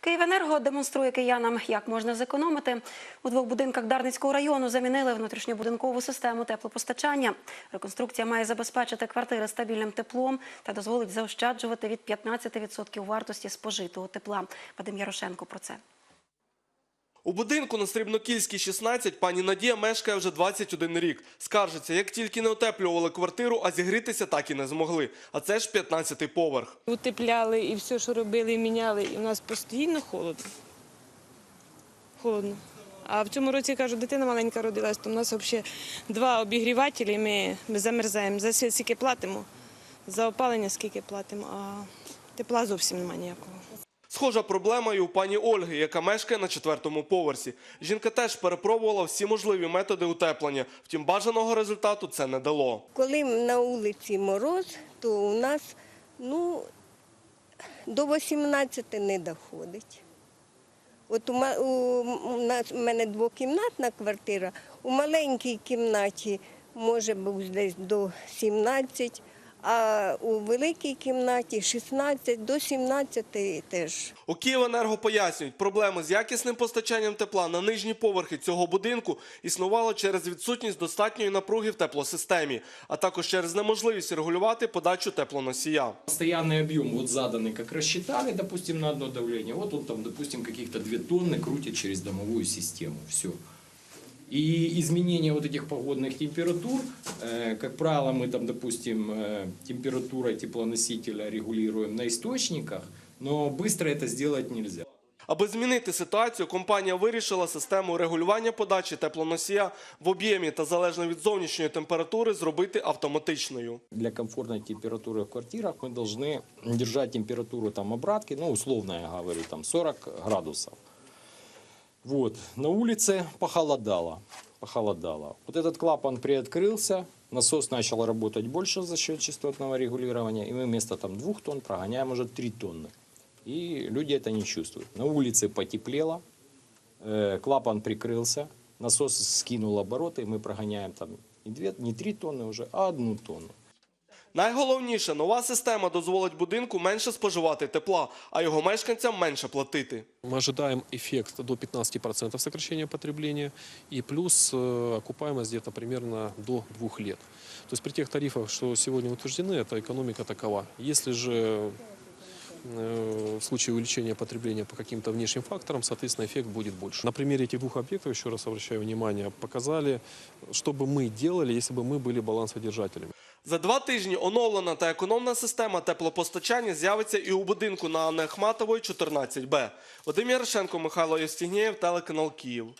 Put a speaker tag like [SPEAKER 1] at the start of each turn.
[SPEAKER 1] Київенерго демонструє киянам, як можна зекономити. У двох будинках Дарницького району замінили внутрішньобудинкову систему теплопостачання. Реконструкція має забезпечити квартири стабільним теплом та дозволить заощаджувати від 15% вартості спожитого тепла. Вадим Ярошенко про це.
[SPEAKER 2] У будинку на Срібнокільській 16 пані Надія мешкає вже 21 рік. Скаржиться, як тільки не отеплювали квартиру, а зігрітися так і не змогли. А це ж 15-й поверх.
[SPEAKER 3] Утепляли і все, що робили, і міняли. І у нас постійно холодно. Холодно. А в цьому році, кажу, дитина маленька родилась, то у нас взагалі два обігрівателі, ми, ми замерзаємо. За скільки платимо, за опалення скільки платимо, а тепла зовсім немає ніякого.
[SPEAKER 2] Схожа проблема і у пані Ольги, яка мешкає на четвертому поверсі. Жінка теж перепробувала всі можливі методи утеплення, втім бажаного результату це не дало.
[SPEAKER 4] Коли на вулиці мороз, то у нас ну, до 18 не доходить. От у, у, у нас, у мене двокімнатна квартира, у маленькій кімнаті може бути десь до 17, а у великій кімнаті 16 до 17 теж.
[SPEAKER 2] У Київенерго пояснюють, проблеми з якісним постачанням тепла на нижні поверхи цього будинку існувало через відсутність достатньої напруги в теплосистемі, а також через неможливість регулювати подачу теплоносія.
[SPEAKER 5] Постоянный объем вот заданный, как рассчитали, допустим, на одно давление. Вот он там, допустим, каких-то 2 тонны крутит через домовую систему. Все. И изменение вот этих погодных температур, э, как правило, мы там, допустим, э, температурой теплоносителя регулируем на источниках, но быстро это сделать нельзя.
[SPEAKER 2] Аби змінити ситуацію, компанія вирішила систему регулювання подачі теплоносія в об'ємі та залежно від зовнішньої температури зробити автоматичною.
[SPEAKER 5] Для комфортной температуры в квартирах мы должны держать температуру там обратки, ну, условно я говорю, там 40 градусов. Вот, на улице похолодало, похолодало. Вот этот клапан приоткрылся, насос начал работать больше за счет частотного регулирования, и мы вместо там двух тонн прогоняем уже 3 тонны. И люди это не чувствуют. На улице потеплело, э, клапан прикрылся, насос скинул обороты, и мы прогоняем там не, две, не 3 тонны уже, а одну тонну.
[SPEAKER 2] Найголовніше, нова система дозволить будинку менше споживати тепла, а його мешканцям менше платити.
[SPEAKER 6] Мы ожидаем эффект до 15% сокращения потребления и плюс э, окупаемость где-то примерно до двух лет. То есть при тех тарифах, что сегодня утверждены, эта экономика такова. Если же э, в случае увеличения потребления по каким-то внешним факторам, соответственно, эффект будет больше. На примере этих двух объектов, еще раз обращаю внимание, показали, что бы мы делали, если бы мы были балансодержателями.
[SPEAKER 2] За два тижні оновлена та економна система теплопостачання з'явиться і у будинку на Анни Ахматової, 14Б. Вадим Ярошенко, Михайло Євстігнєєв, телеканал Київ.